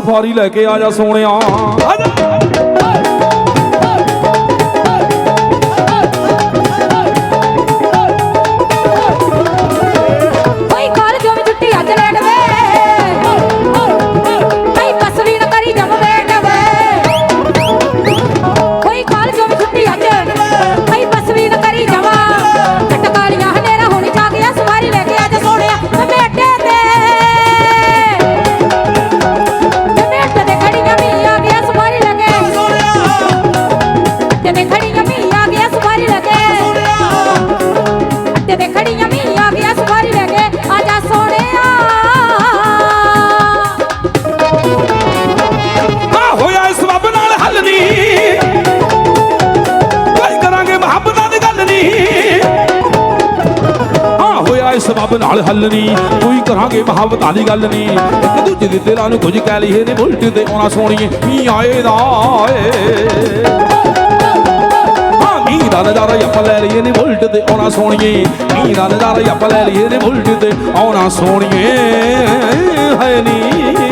Safari ਲੈ ਕੇ ਆ ਜਾ ਸੋਹਣਿਆ। ਆ ਜਾ ਸਬਬ ਨਾਲ ਹੱਲ ਨਹੀਂ ਕੋਈ ਕਰਾਂਗੇ ਮੁਹੱਬਤਾਂ ਦੀ ਗੱਲ ਨਹੀਂ ਇੱਕ ਦੂਜੇ ਦੇ ਦਿਲਾਂ ਨੂੰ ਕੁਝ ਕਹਿ ਲਈਏ ਨੇ ਉਲਟ ਤੇ ਆਉਣਾ ਸੋਣੀਏ ਮੀ ਆਏ ਦਾ ਦਾ ਨਜ਼ਾਰਾ ਹੀ ਆਪਾਂ ਲੈ ਲਈਏ ਨੇ ਬੁਲਟ ਤੇ ਆਉਣਾ ਸੋਣੀਏ ਮੀਂਹ ਦਾ ਨਜ਼ਾਰਾ ਹੀ ਆਪਾਂ ਲੈ ਲਈਏ ਨੇ ਉਲਟ ਤੇ ਆਉਣਾ ਸੋਣੀਏ ਹੈ ਨੀ।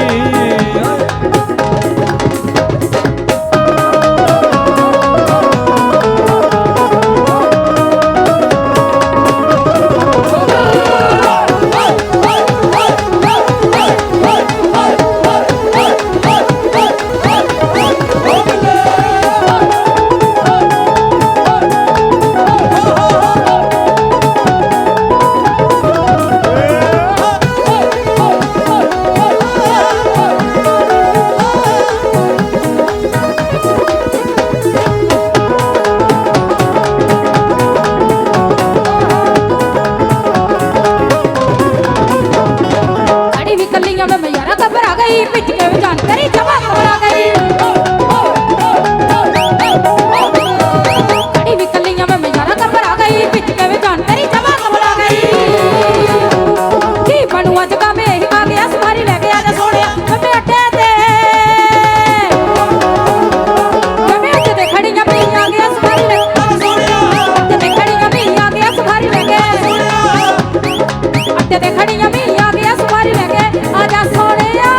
ਅੱਡੇ ਖੜੀਆਂ ਵੀ ਆ ਗਿਆ ਸਵਾਰੀ ਲੈ ਕੇ ਆ ਜਾ ਸੋਹਣਿਆ।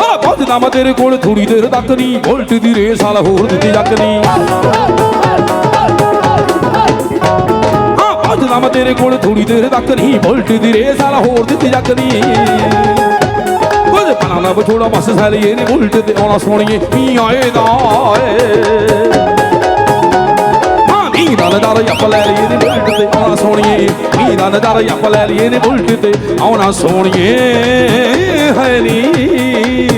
ਆ ਪਹੁੰਚਦਾ ਮੈਂ ਤੇਰੇ ਕੋਲ ਥੋੜੀ ਦੇਰ ਤੱਕ ਨਹੀਂ ਉਲਟ ਦੀ ਰੇਸ ਵਾਲਾ ਹੋਰ ਦਿੱਤੀ ਜੱਕ ਨਹੀਂ ਹਾਂ ਪਹੁੰਚਦਾ ਮੈਂ ਤੇਰੇ ਕੋਲ ਥੋੜੀ ਦੇਰ ਤੱਕ ਨਹੀਂ ਉਲਟ ਦੀ ਰੇਸ ਵਾਲਾ ਹੋਰ ਦਿੱਤੀ ਜੱਕ ਨਹੀਂ ਕੁਝ ਪਨਾ ਨਾ ਬਸ ਸੈਲੀਏ ਨੇ। ਉਲਟ ਤੇ ਆਉਣਾ ਸੋਣੀਏ ਕੀ ਆਏ ਦਾ ਏ ਮੀਂਹ ਦਾ ਨਜ਼ਾਰਾ ਹੀ ਲੈ ਲਈਏ ਨੇ ਬੁਲਟ ਤੇ। ਆਉਣਾ ਸੋਣੀਏ ਮੀਂਹ ਦਾ ਨਜ਼ਾਰਾ ਹੀ ਲੈ ਲਈਏ ਨੇ ਬੁਲਟ ਤੇ। ਆਉਣਾ ਸੋਣੀਏ ਹੈ ਨੀ।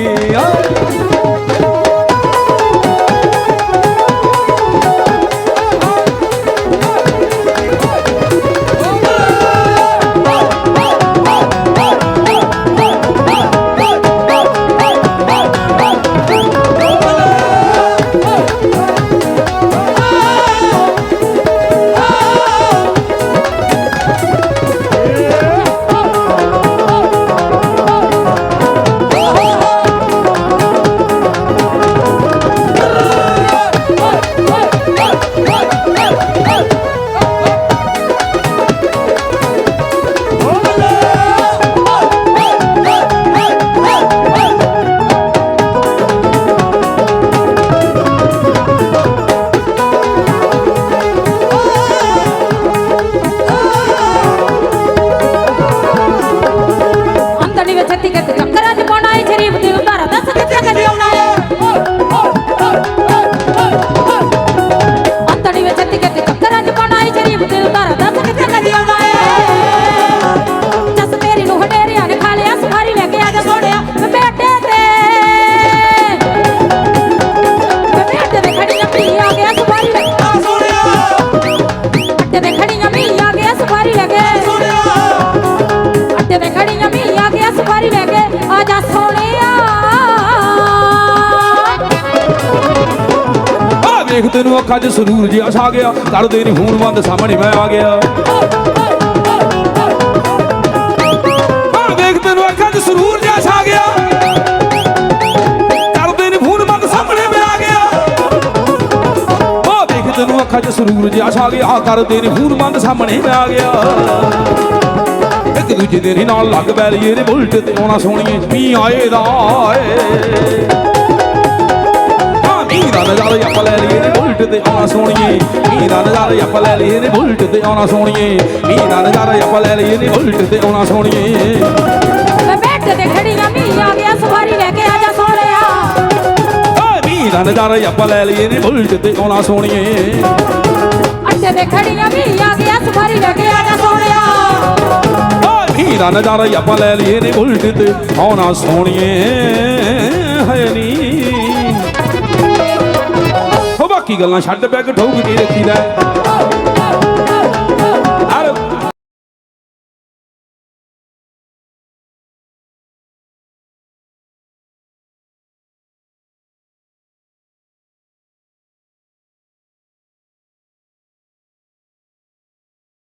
ਤੈਨੂੰ ਅੱਖਾਂ 'ਚ ਸਰੂਰ ਜਿਹਾ ਛਾ ਗਿਆ। ਕਰਦੇ ਨੀ ਫੋਨ ਬੰਦ, ਸਾਹਮਣੇ ਮੈਂ ਆ ਗਿਆ। ਆ ਵੇਖ ਤੈਨੂੰ ਅੱਖਾਂ 'ਚ ਸਰੂਰ ਜਿਹਾ ਛਾ ਗਿਆ। ਕਰਦੇ ਨੀ ਫੋਨ ਬੰਦ, ਸਾਹਮਣੇ ਮੈਂ ਆ ਗਿਆ। ਆ ਵੇਖ ਤੈਨੂੰ ਅੱਖਾਂ 'ਚ ਸਰੂਰ ਜਿਹਾ ਛਾ ਗਿਆ। ਕਰਦੇ ਨੀ ਫੋਨ ਬੰਦ, ਸਾਹਮਣੇ ਮੈਂ ਆ ਗਿਆ। ਇੱਕ ਦੂਜੇ ਦੇ ਨਾਲ ਲੱਗ ਬੈ ਲਈਏ ਨੇ, ਬੁਲਟ ਤੇ ਆਉਣਾ ਸੋਣੀਏ ਮੀ ਆਏ ਦਾ ਦਾ ਨਜ਼ਾਰਾ ਆਪਾਂ ਲੈ ਲਈਏ ਨੇ ਬੁਲਟ ਤੇ ਆਉਣਾ ਸੋਣੀਏ ਮੀਂਹ ਦਾ ਨਜ਼ਾਰਾ ਆਪਾਂ ਲੈ ਲਈਏ ਨੇ ਬੁਲਟ ਤੇ ਆਉਣਾ ਸੋਣੀਏ ਮੀਂਹ ਦਾ ਨਜ਼ਾਰਾ ਆਪਾਂ ਲੈ ਲਈਏ ਨੇ ਬੁਲਟ ਤੇ ਆਉਣਾ ਸੋਣੀਏ ਮੈਂ ਬੈਠ ਤੇ ਖੜੀ ਆ ਮੀਂਹ ਆ ਗਿਆ ਸਵਾਰੀ ਲੈ ਕੇ ਆ ਜਾ ਸੋਹਣਿਆ। ਓਏ ਮੀਂਹ ਦਾ ਨਜ਼ਾਰਾ ਆਪਾਂ ਲੈ ਲਈਏ ਨੇ ਬੁਲਟ ਤੇ ਆਉਣਾ ਸੋਣੀਏ ਅੱਡੇ ਤੇ ਖੜੀ ਆ ਮੀਂਹ ਆ ਗਿਆ ਸਵਾਰੀ ਲੈ ਕੇ ਆ ਜਾ ਸੋਹਣਿਆ। ਮੀਂਹ ਦਾ ਨਜ਼ਾਰਾ ਆਪਾਂ ਲੈ ਲਈਏ ਨੇ ਬੁਲਟ ਤੇ ਆਉਣਾ ਸੋਣੀਏ ਹੈ ਨੀ। ਬਾਕੀ ਗੱਲਾਂ ਛੱਡ ਬੈਗ ਠੋਕ ਕੇ ਰੱਖੀਦਾ